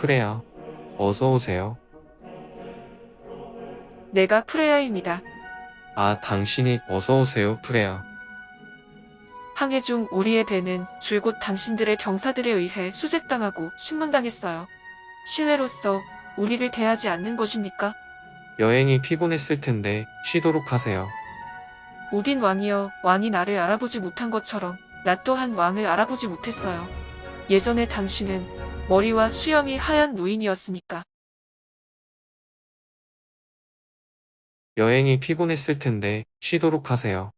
프레야. 어서 오세요. 내가 프레야입니다. 아, 당신이 어서 오세요, 프레야. 항해 중 우리의 배는 줄곧 당신들의 병사들에 의해 수색당하고 신문당했어요. 신뢰로서 우리를 대하지 않는 것입니까? 여행이 피곤했을 텐데 쉬도록 하세요. 오딘 왕이여, 왕이 나를 알아보지 못한 것처럼 나 또한 왕을 알아보지 못했어요. 예전에 당신은 머리와 수염이 하얀 노인이었습니까? 여행이 피곤했을 텐데 쉬도록 하세요.